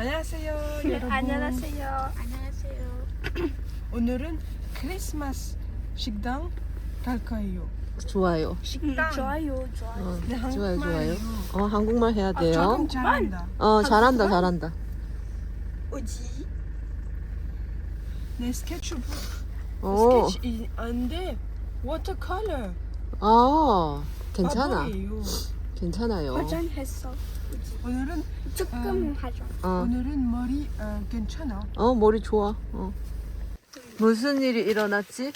안녕하세요, 네, 여러분. 안녕하세요. 안녕하세요. 오늘은 크리스마스 식당 갈 거예요. 좋아요. 식당. 좋아요, 좋아요. 어, 네, 좋아요, 좋아요. 한국말이에요. 어, 한국말 해야 아, 돼요. 조금 잘한다. 어, 잘한다, 잘한다. 어디? 내 스케치북. 오, 스케치 안돼. 워터컬러. 아, 괜찮아. 바보예요. 괜찮아요. 화장했어. 오늘은 조금 화장. 어, 오늘은 머리 어, 괜찮아. 어, 머리 좋아. 어. 무슨 일이 일어났지?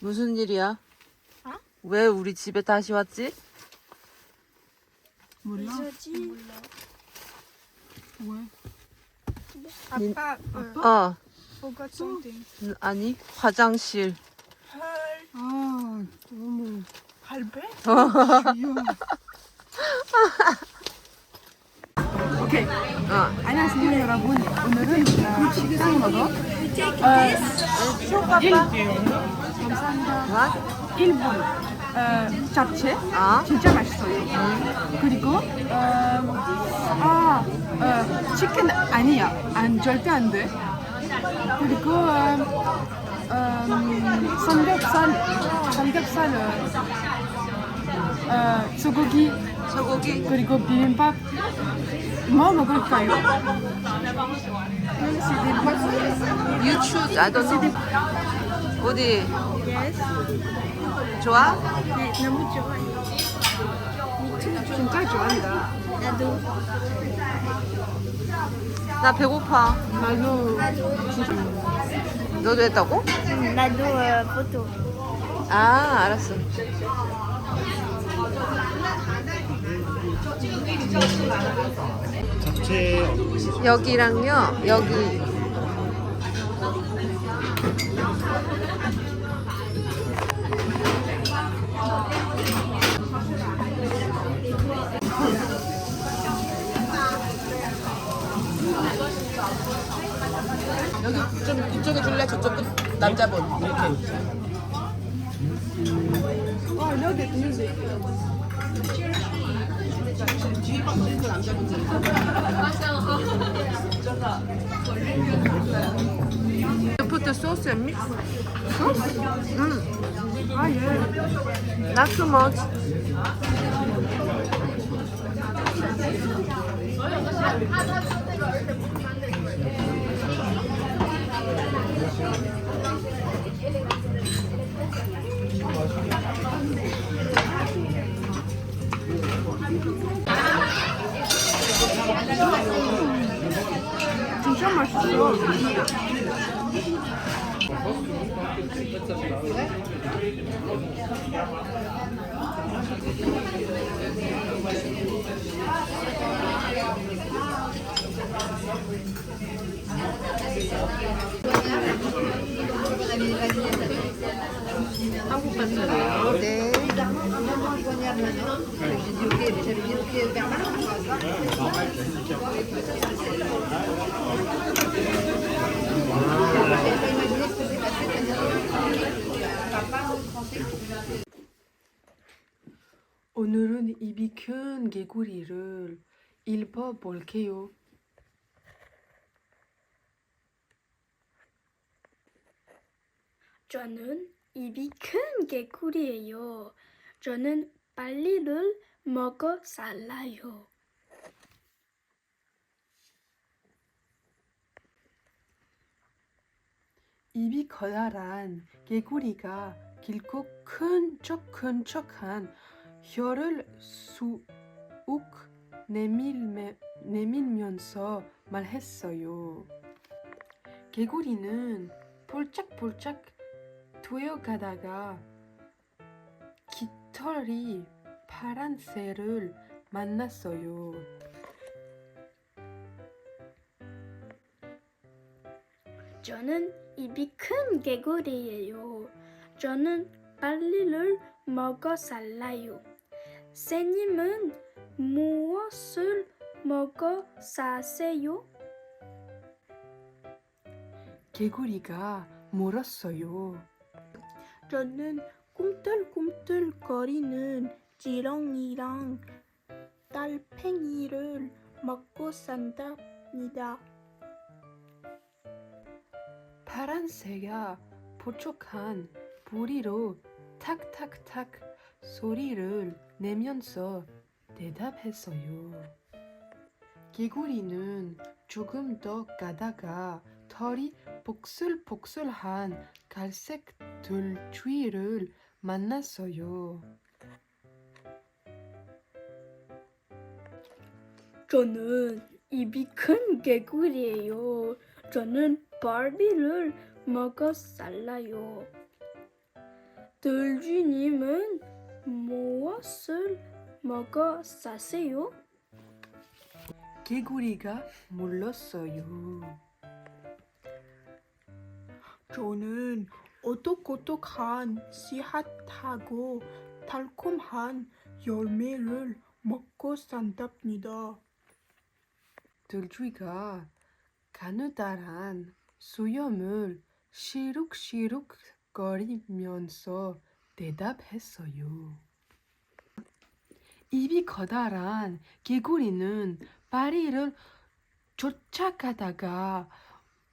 무슨 일이야? 어? 왜 우리 집에 다시 왔지? 몰라. 있었지? 왜? 아빠, 어, forgot something. 음, 아니, 화장실. 헐. 아 너무 할배? 오케이. 어, 안녕하세요 여러분. 오늘은 먹어. 어, 감사합니다. 와? 일본 어, 잡채 아, 진짜 맛있어요. 그리고 어, 아 어, 치킨 아니야. 안 절대 안 돼. 그리고 어, 음, 삼겹살 삼겹살은 어, 소고기 소고기. 그리고 비빔밥 뭐 먹을까요? You choose. I don't know. 어디? Yes. 좋아? 네, 너무 좋아요. 진짜 좋아한다. 나도. 나 배고파. 나도 너도 했다고? 응, 나도 어, 포토. 아, 알았어. 잡채 여기랑요, 여기. 여기 남자분 이렇게. 아 You put the sauce and mix. Mm, 아 예. not too much. 맛있어. 한국 반찬이에요. 네. 오늘은 입이 큰 개구리를 읽어볼게요. 저는 입이 큰 개구리예요. 저는 빨리를 먹어 살아요. 입이 커다란 개구리가 길고 끈적끈적한 혀를 쑥 내밀면서 말했어요. 개구리는 볼짝볼짝 뛰어가다가 깃털이 파란 새를 만났어요. 저는 입이 큰 개구리예요. 저는 빨리를 먹어 살아요. 새님은 무엇을 먹어 사세요? 개구리가 물었어요. 저는 꿈틀꿈틀거리는 지렁이랑 달팽이를 먹고 산다. 답니다. 파란새가 부족한 부리로 탁탁탁 소리를 내면서 대답했어요. 개구리는 조금 더 가다가 털이 복슬복슬한 갈색 들쥐를 만났어요. 저는 입이 큰 개구리예요. 저는 바비를 먹어 살아요. 들쥐님은 무엇을 먹어 사세요? 개구리가 물렀어요. 저는 오독오독한 씨앗하고 달콤한 열매를 먹고 산답니다. 들쥐가 가느다란 수염을 시룩시룩 거리면서 대답했어요. 입이 커다란 개구리는 파리를 쫓아가다가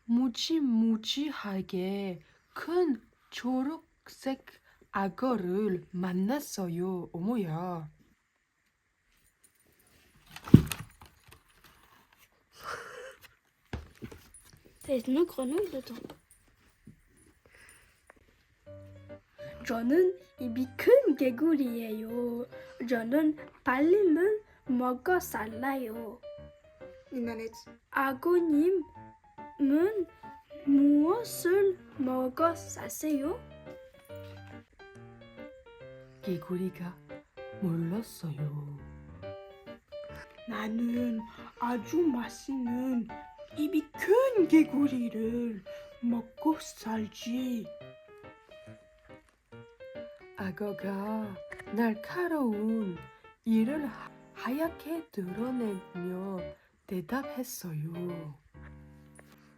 무지무지하게 큰 초록색 악어를 만났어요. 어머야. Grenouille dedans. 저는 입이 큰 개구리예요. 저는 발리를 먹어 살아요. 아고님은 무엇을 먹어 사세요? 개구리가 물렀어요. 나는 아주 맛있는 입이 큰 개구리를 먹고 살지. 악어가 날카로운 이를 하- 하얗게 드러내며 대답했어요.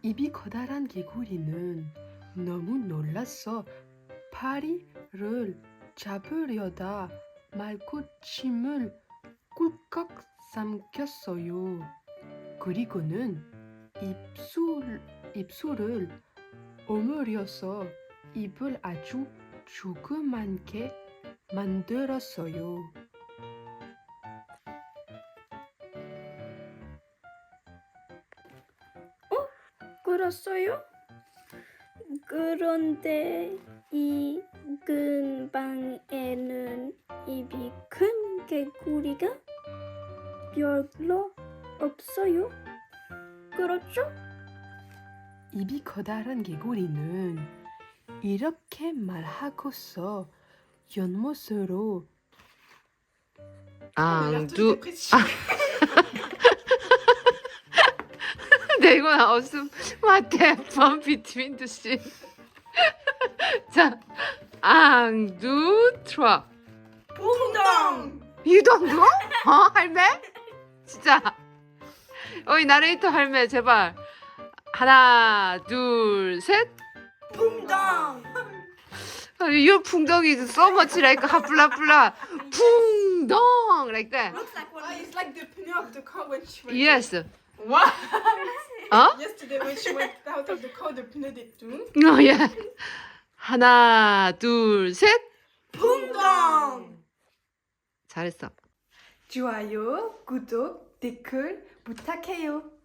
입이 커다란 개구리는 너무 놀라서 파리를 잡으려다 말코침을 꿀꺽 삼켰어요. 그리고는 입술, 입술을 오므려서 입을 아주 조그맣게 만들었어요. 그렇어요? 그런데 이 근방에는 입이 큰 개구리가 별로 없어요. 그렇죠? 입이 커다란 개구리는 이렇게 말하고서 연못으로 앙두 네 이건 없음 맞대 번 비트윈 두씨 자 앙두 트라 퐁당! 유동도? 어 할매? 진짜 어이 나레이터 할매 제발 하나 둘셋 퐁당! 유 풍덩이 so much like 하플라플라 풍덩 like that Oh, it's like the pneu of the car when she yes What? 어? Yesterday when she went out of the car, the pneu did too. 어, 예. 하나, 둘, 셋. 퐁당! 잘했어. 좋아요, 구독, 댓글 부탁해요.